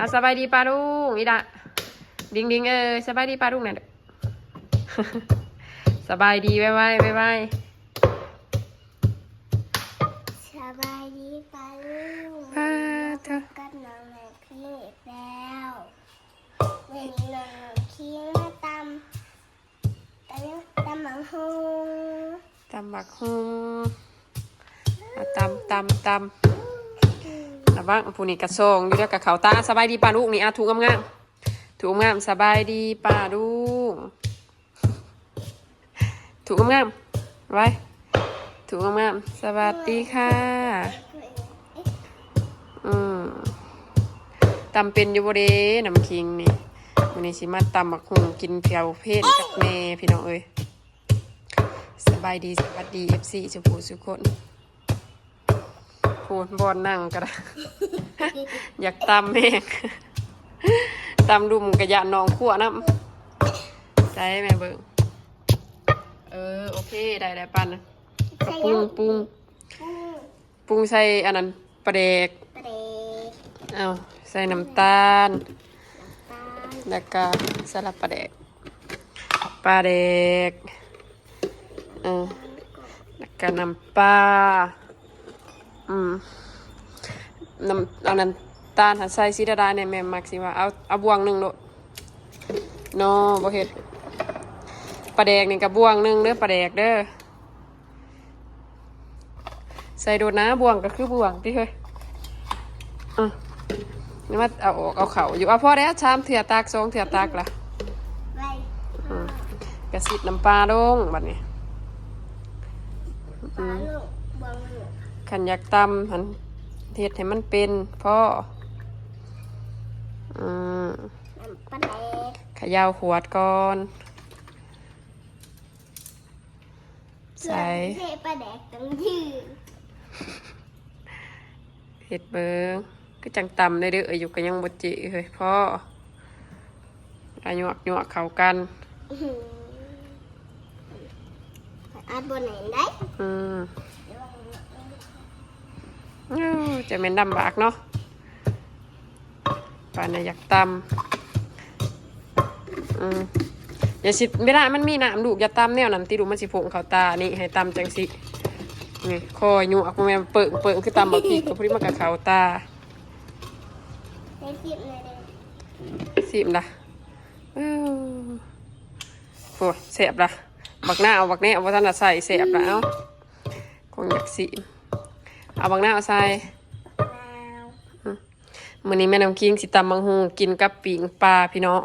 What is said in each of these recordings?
อะสบายดีปลาลุงอีดะดิงดิงเออสบายดีปลาลุงเนี่ยสบายดีไว้ไว้ไว้ไว้สบายดีปาลูกป้าเธอกับน้องแม่พี่อีกแล้ววันนี้น้องน้องคิงมาตำตำตำหมังฮูตำบักฮุงเอาตำตำตำ ระวังผู้นี้กระซองอยู่เด้วยกับเขาตาสบายดีปลาลุงนี่อะถูกงามๆถูกงามสบายดีปลาลุงถูกงามๆไว้ถูกงามๆสวัสดีค่ะอืมตำเป็นอยูบเดน้ำคิงนี่วันนี้สิมาตำบักฮุงกินเพียวเพศกับแม่พี่น้องเอ้ยสบายดีสวัสดีเอฟซีสุภูสุคน พูดบอลนั่งก็ได้ อยากตำแม่งตำดุมกระยานองขั่วน้ำใจแม่เบิ่งเออโอเคได้ได้ปันนะกระปรุงปรุงปรุงใส่อันนั้นปลาเด็กประเดกเอาใส่น้ำตาลตาล แล้วก็สลับปลาแดกปลาแดกเออแล้วก็น้ำปลา อืมน้ำเอาน้ำตาลหันใส่ซีดาดาเนี่ยแม่มักสิว่าเอาเอาบวงหนึ่งโดดโนบ่เฮ็ดปลาแดกนี่กับบวงหนึ่งเด้อปลาแดกเด้อใส่โดดนะบวงก็คือบวงที่เฮ้ยอะนี่มาเอาออกเอาเขาอยู่เอาพอแล้วชามเถื่อตากสองเถื่อตากละไว้กระสิดน้ำปลาลงบัดนี้ปลาลูกบวงลูก ขันอยากตำหันเทศให้มันเป็นพ่ออืมน้ำปลาแดกขยาวขวดก่อน ใส่เทปลาแดกตั้งยืดเห็ดเบิงก็จังตำได้เด้ออยู่ก็ยังบดจิเฮ้ยพ่ออายุกหยวกเข้ากันอื้อหืออาดบนไหนได้ อืมอ้าว จะเป็นดำบากเนาะปานน่ะอยากตำอืมอย่าสิไม่ได้มันมีน้ำดูกอย่าตำแนวนั้นติดูมันสิผงเขาตานี่ให้ตำจังสินี่คอยอยู่อักแมเปิงเปิงคือตำบักพริกกับพริมันกับเขาตาสิบเลยเด้อสิมละอ้โอ้เสียบละบักหน้าเอาบักแน่เอาบักท่านน่ะใส่เสียบละเอาคงอยากสิ เอาบักหน้าเอาใส่นาวมื้อนี้แม่น้ำคิงสิตำมังฮูกินกับปิงปลาพี่น้อง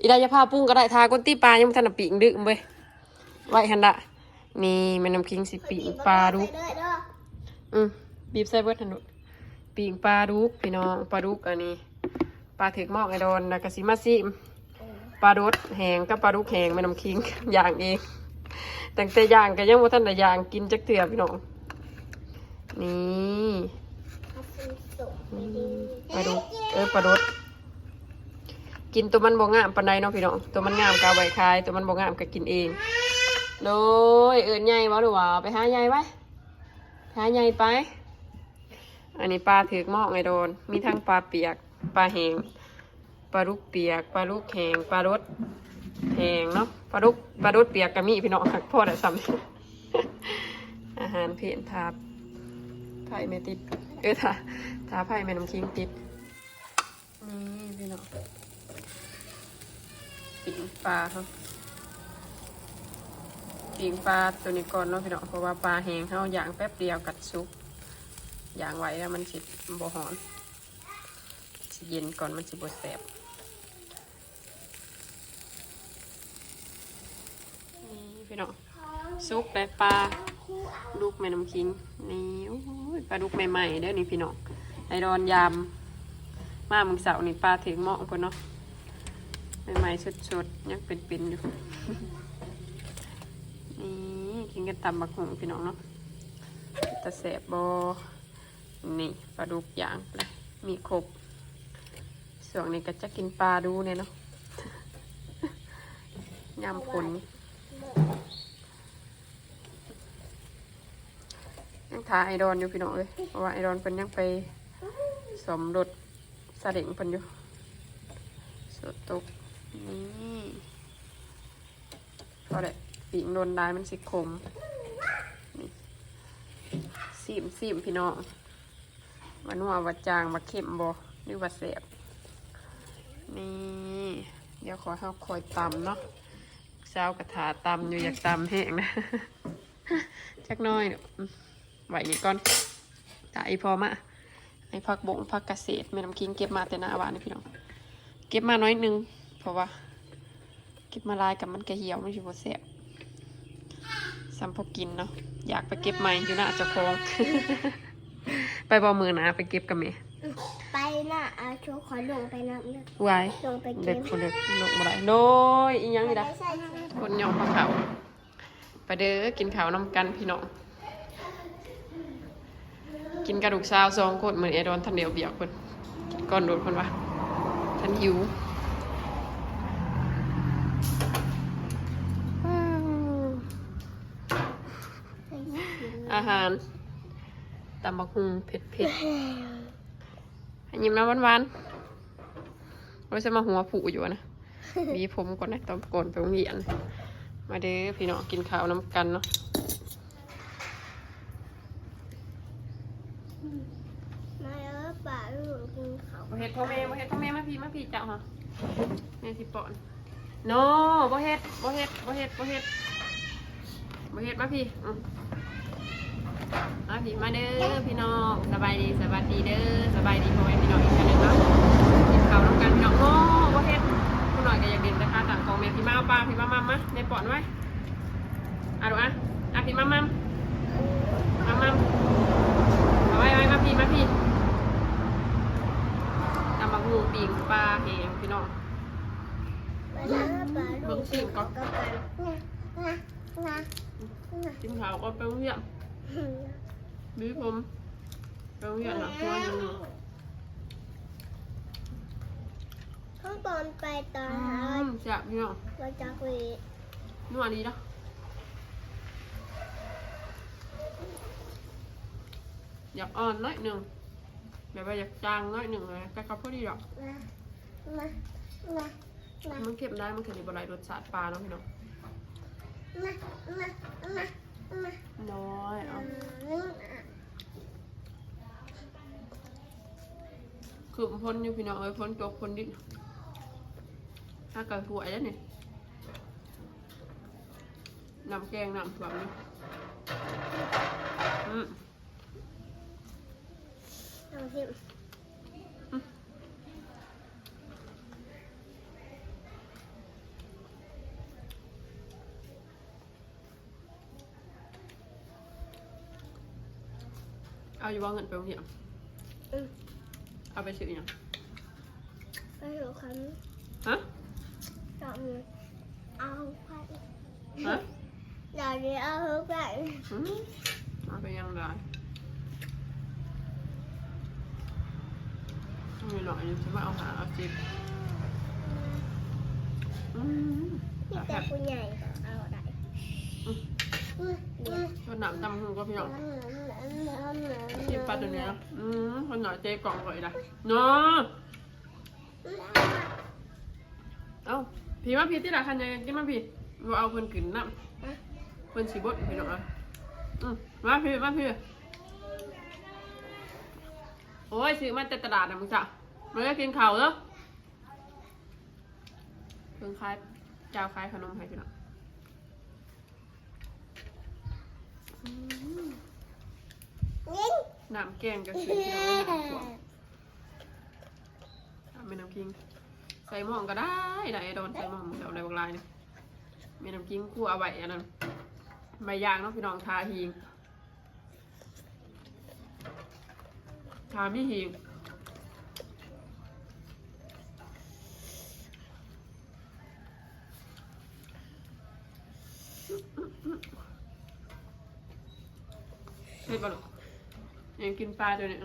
อีได้อยาพาปุ้งก็ได้ทาก้นตีปลายังบ่ทันได้ปิงดึกเว้ยไว้หั่นละนี่แม่น้ำคิงสิปิงปลาดุกใส่ด้วยเด้ออืมบีบใส่เบิดหั่นโดดปิงปลาดุกพี่น้องปลาดุกอันนี้ปลาถึกหมอกไอโดนแล้วก็สิมาซิมปลาดดแหงกับปลาดุกแหงแม่น้ำคิงย่างเองตั้งแต่ย่างก็ยังบ่ทันได้ย่างกินจักเทื่อพี่น้อง นี่เอาสิสุกไปดีปลาดุกเออปลาดดกินตัวมันบ่งามปานใดเนาะพี่น้องตัวมันงามก็เอาไว้ขาย ตัวมันบ่งามก็กินเองโดยเอิ้นใหญ่บ่ดูว่าไปหาใหญ่ไปหาใหญ่ไป อันนี้ปลาถือกหมอกไงโดน มีทั้งปลาเปียกปลาแหงปลาลูกเปียกปลาลูกแหงปลารสแหงเนาะปลาลูกปลารสเปียกก็มีพี่น้องหักพ่อได้ซ้ำอาหารเพนทา ไผ่ไม่ติด เออทาทาไผ่แม่น้ำคิงติด นี่พี่น้องปิงปลาครับปิงปลาตัวนี้ก่อนเนาะพี่น้องเพราะว่าปลาแห้งเขาอย่างแป๊บเดียวกัดซุปอย่างไว้แล้วมันสิบหอนสิเย็นก่อนมันสิบแสบนี่พี่น้องซุปได้ปลา ลูกแม่น้ำคิงนี่ปลาลูกใหม่ๆเด้อนี่พี่น้องไอรอนยามมามึงเสานี่ปลาถึงหม้อคนเนาะใหม่ๆสดๆยังเป็นๆอยู่นี่กินกันตำบักหุ่งพี่น้องเนาะตะแสบบอนี่ปลาดุกย่างเลยมีครบส่วนนี้ก็จะกินปลาดูเนี่ยเนาะยำผล ยังทาไอดอนอยู่พี่น้องเอ้ยเพราะว่าไอดอนเป็นยังไปสมรถสะเด็งเพิ่นอยู่สุดตกนี่พอได้ปีกโดนได้มันสิคมนี่ซีมซีมพี่น้องมันว่าว่าจางว่าเข้มบ่หรือว่าแสบนี่เดี๋ยวขอให้คอยตำเนาะเช้ากระถาตำอยู่อยากตำแห้งนะจักน้อยเนาะ ไหวนี่ก่อนตาอีพอมาไอ้ผักบงผักเกษตรแม่น้ำคิงเก็บมาแต่หน้าบ้านนี่พี่น้องเก็บมาน้อยหนึงเพราะว่า เก็บมาลายกับมันกระเหี่ยวมันชิบแสบซ้ำพอกินเนาะอยากไปเก็บใหม่อยู่หน้าเจ้าของไปบอมือนะไปเก็บกับเมย์ไปน่ะเอาโชว์ขอลงไปน้ำเลือดวายลงไปเก็เด็กบคนเด็กลงมาได้โดยอีหยังนี่ละใส่ใส่คนยองปลาเขาไปเด้อกินข้าวน้ำกันพี่น้อง กินกระดูกซาวสองคนเหมือนเอดอนทันเดียวเบียกคนกินก้อนโดดคนวะทันหิวอาหารตำบักฮุงเผ็ดเผ็ดๆให้ยิ้มนะหวานๆเราจะมาหัวผูอยู่อะนะมีผมก่อนนะตอนก่อนไปโรงเรียน มาเด้อพี่น้องกินข้าวน้ำกันเนาะ มาแล้วป่าลูกกินเขา บ่เฮ็ดพ่อแม่บ่เฮ็ดพ่อแม่มาพี่มาพี่เจ้าฮะแม่สิปอนโนบ่เฮ็ดบ่เฮ็ดบ่เฮ็ดบ่เฮ็ดบ่เฮ็ดมาพี่อืมมาพี่มาเด้อพี่น้องสบายดีสวัสดีเด้อสบายดีพ่อแม่พี่น้องอีกครั้งนึงเนาะกินข้าวน้ำกันพี่น้องโอ้บ่เฮ็ดผู้น้อยก็อยากเด่นนะคะต่างกองแม่พี่มาเอาปลาพี่มามัมมาในปอนไว้อะดูอะอะพี่มามัมมามัมเอาไว้ไว้มาพี่มาพี่ ตำบักหูปีงปลาแหงพี่น้อง มาแล้วป่าลู กเบิ่งสิก่อนก็กันนะนะกินข้าวก็ไปโรงเรียนบีผมไปโรงเรียนหนักตัวหนึงข้างบนไปตอนอืหามแซ่บพี่น้องมาจากวีนัวดีเนาะอยากอ่อนน้อยหนึ่งแบบว่าอยากจางน้อยหนึ่งเลยแต่ก็พอดีหรอก มามามามามันเก็บได้มันเก็บในบรายรสชาติปลาเนาะพี่น้องมามามามาน้อยเอาคือพ้นอยู่พี่น้องเอ้ยพ้นจกพ้นดินถ้าเกิดหวยแล้วนี่น้ำแกงน้ำแบบนี้อืมเอาสิ เอาอยู่ว่าเงินไปโรงเรียนอืมเอาไปซื้อหยังไปดูคฮะำจอมเอาไปฮะเดี๋ยวนี้เอาไปอืมเอาไปยังได้มีหน่อยอยู่จะมาเอาหาเอาจิบอืมที่แต่ผู้ใหญ่ก็เอาได้ ชนหนามตำหูก็พี่น้องจิบปลาตัวเนี้ยอืมคนหน่อยเจ๊กล่องก่อยละเนาะเอ้าพี่มาพี่ที่ละคันยังกินมาพี่ว่าเอาเพิ่นขึ้นน้ำเงินสีบดพี่น้องอะอืมมาพี่มาพี่โอ้ยซื้อมาจากตลาดนะมึงจ้ะมันก็กินเข้าวแล้วเพิ่งคล้ายเจ้าคล้ายขนมให้พี่น้องอืม ยิง น้ำแกงก็คือที่เราไม่น้ำท่วมน้ำแม่น้ำคิงใส่หม้องก็ได้ได้โดนใส่หม้องเดี๋ยวอะไรบางรายเนี่ยแม่น้ำคิงคู่เอาไว้อันนั้นใบยางเนาะพี่น้องทาหิงทาไม่หิง เฮ้ยบอลยังกินปลาตัวนี้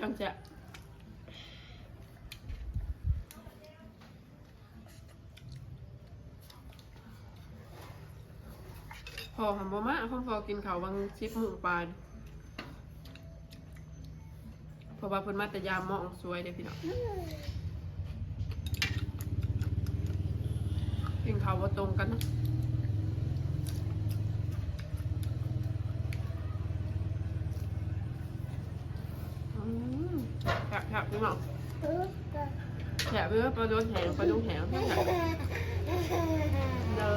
จังจะพอหำบ่มาพ่อพอกินข้าวบางชิปหมูปลาพอราะว่าเพิ่นมาแต่ยามมองสวยเด้พี่น้องกินข้าวบ่ตรงกันนะอืมแซ่บๆ พี่น้องแซ่บเด้อปลาโดนแหงปลาดุกแหงแซ่บเด้อ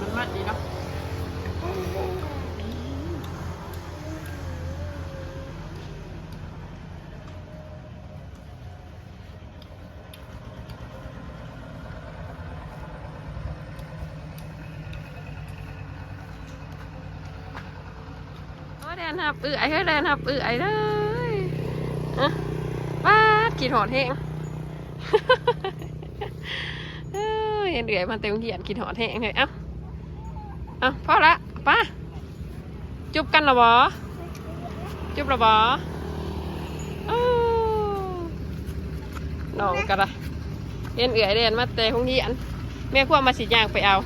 มันมันดีเนาะโอ้แดนหับเอื่อยเฮ้ยแดนหับเอื่อยเลยอะป้าด ขีดหอดแห้งเอ้ยเอื่อยมาเต็มเขียนขีดหอดแห้งเลยเอ้าเอ้าพอละไป้าจุบกันเหรอบอจุบเหรอบออ้าวน้องกันละเรียนเอื่อยเรียนมาเตะคงเหียนแม่ขั้วมาสิย่างไปเอา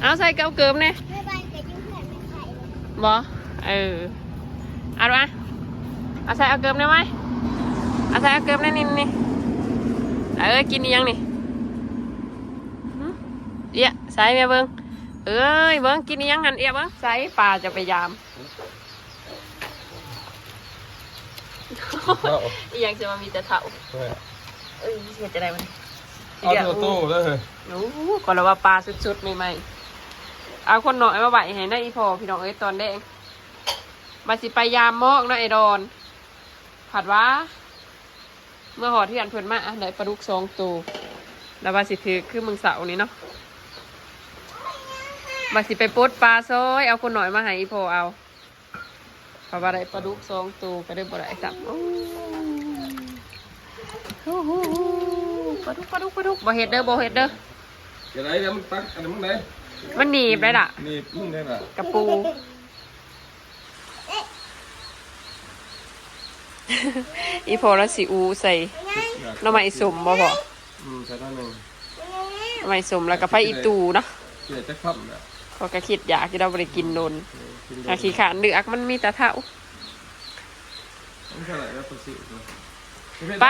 เอาใส่เกาเกิมเนี่ยไม่ไปกับยุ่งเพื่อนไม่ใครเลยบอเออเอาวะเอาใส่เอาเกิมได้ไหมเอาใส่เอาเกิมได้นี่นี่เออกินอีหยังนี่หึเอี้ยใส่แม่เบิ้งเอ้ยเบิ้งกินอีหยังหันเอี้ยเบิ้งใส่ปลาจะไปยามเอาอีหยังจะมามีแต่เถาเอ้ยเสียจะได้มันเอาตัวโต้เลยโอ้โหก่อนเราว่าปลาสุดๆใหม่ๆเอาคนหน่อยมาไหวให้ได้อีพอพี่น้องเอ้ยตอนแดงมาสิไปยามมอกเนาะไอดอน ผัดว่าเมื่อหอที่อันเพิ่นมาอะได้ปลาดุกสองตัวแล้วว่าสิถือคือมึงเสาร์นี้เนาะมาสิไปปลดปลาซอยเอาคนหน่อยมาให้อีพอเอาเพราะว่าได้ปลาดุกสองตัวก็ได้บ่ได้สับโอ้โหปลาดุกปลาดุกปลาดุกบ่เฮ็ดเด้อบ่เฮ็ดเด้ออย่าไรเดี๋ยวมันตักอันนี้มึงไหนมันหนีบได้ล่ะนี่มึงได้ล่ะกระปู อีพอแล้วสิอูใส่หน้ำไม้สมบ่พออืมใช่ท่านหนึ่งหน้ำไม้สมแล้วก็ไฟอีตูเนาะเดี๋ยวจะขับนะพอก็คิดอยากที่เราบ่ไปกินโดนกินอาขี้ขานเดือกมันมีแต่เท่าไม่ใช่อะไรแล้วตัวสิไป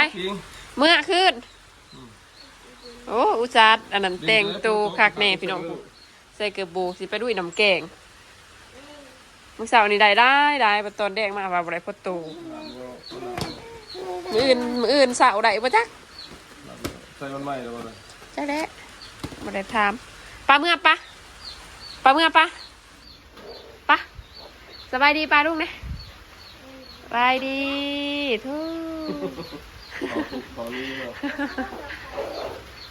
เมื่อคืนโอ้ อุจจาร์อันนั้นแต่งตัวคักแน่พี่น้อง ใส่เกลือบูสิไปด้วยน้ำแกง มื้อเช้านี่ได้ได้ได้บัดตอนแดงมาว่าบ่ได้พอตูมื้ออื่นมื้ออื่นเช้าได้บ่จักใส่มันใหม่แล้วบ่เลยจักแล้บ่ได้ถามปลาเมื่อปะปลาเมื่อปะปะสบายดีปลาลูกนะสบายดีทุกตอนนี้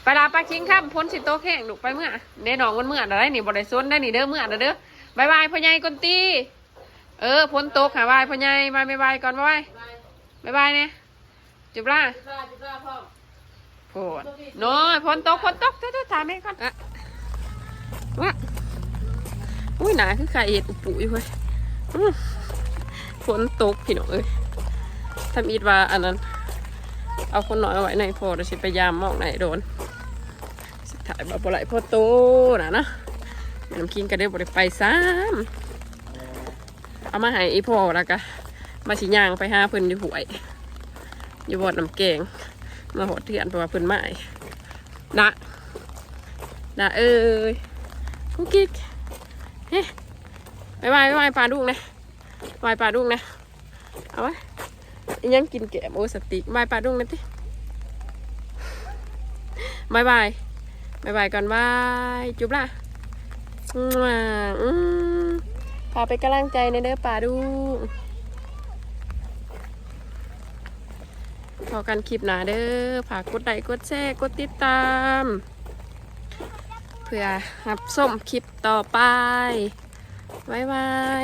ไปลาปลาคิงครับพ้นสิโตะแข่งลูกไปเมื่อแน่นอนมันเมื่ออะไรนี่บ่ได้ซนได้นี่เด้อเมื่อเด้อเด้อบายบายพ่อใหญ่กนตี เออพ้นตกหาบายพ่อใหญ่บายบายบายก่อนบายบายบายเนี่ยจุบล่าโผล่น้อยพ้นตกพ้นตกเด้อๆถามแม่ก่อนอะว่าอุ้ยหนาคือไข่เห็ดอุปุยเว้ยฝนตกพี่น้องเอ้ยทำอีดว่าอันนั้น เอาคนน้อยเอาไว้ในโพดสิพยายามมองไหนโดนสุดท้ายบาปไหลพ่อโตนะนะม่น้ำคิงก็ได้บริไปซ้ำ เอามาให้อีพ่อแล้วก็มาสิย่างไปห้าเพิ่นอยู่หวย อยู่บอดน้ำแกง มาหดเถื่อนเพราะว่าเพิ่นไม้นะนะเอ้ยกุ๊กกิ๊กเฮ้ไปไปไปไปปลาดุกนะไปปลาดุกนะ เอาไว้อิหยังกินแกมโอสติกบายปลาดุงนะติบายบายบายบายก่อนบาย จุบล่ะอืม พาไปกำลังใจในเด้อป่าดูพอกันคลิปหนาเด้อฝากกดไลค์กดแชร์กดติดตาม เพื่อรับส้มคลิปต่อไปบายบาย